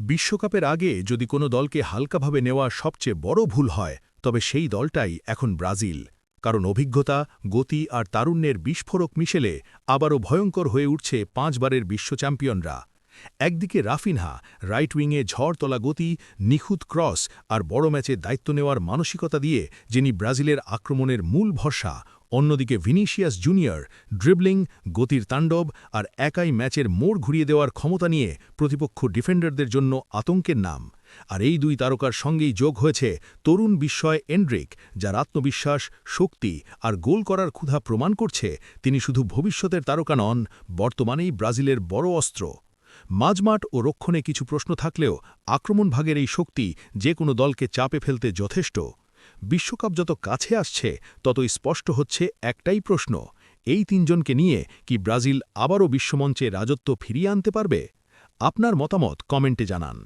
বিশ্বকাপের আগে যদি কোনো দলকে হালকাভাবে নেওয়া সবচেয়ে বড় ভুল হয়, তবে সেই দলটাই এখন ব্রাজিল। কারণ অভিজ্ঞতা, গতি আর তারুণ্যের বিস্ফোরক মিশেলে আবারও ভয়ঙ্কর হয়ে উঠছে পাঁচবারের বিশ্ব চ্যাম্পিয়নরা। একদিকে রাফিনহা, রাইট উইংয়ে ঝড় তোলা গতি, নিখুঁত ক্রস আর বড় ম্যাচে দায়িত্ব নেওয়ার মানসিকতা দিয়ে, যিনি ব্রাজিলের আক্রমণের মূল ভরসা অন্যদিকে ভিনিসিয়াস জুনিয়র ড্রিবলিং, গতির তাণ্ডব আর একাই ম্যাচের মোড় ঘুরিয়ে দেওয়ার ক্ষমতা নিয়ে প্রতিপক্ষ ডিফেন্ডারদের জন্য আতঙ্কের নাম। আর এই দুই তারকার সঙ্গেই যোগ হয়েছে তরুণ বিস্ময় এন্ড্রিক, যার আত্মবিশ্বাস, শক্তি আর গোল করার ক্ষুধা প্রমাণ করছে তিনি শুধু ভবিষ্যতের তারকা নন, বর্তমানেই ব্রাজিলের বড় অস্ত্র। মাঝমাঠ ও রক্ষণে কিছু প্রশ্ন থাকলেও আক্রমণ ভাগের এই শক্তি যে কোনো দলকে চাপে ফেলতে যথেষ্ট। বিশ্বকাপ যত কাছে আসছে, ততই স্পষ্ট হচ্ছে একটাই প্রশ্ন, এই তিনজনকে নিয়ে কি ব্রাজিল আবারও বিশ্বমঞ্চে রাজত্ব ফিরিয়ে আনতে পারবে? আপনার মতামত কমেন্টে জানান।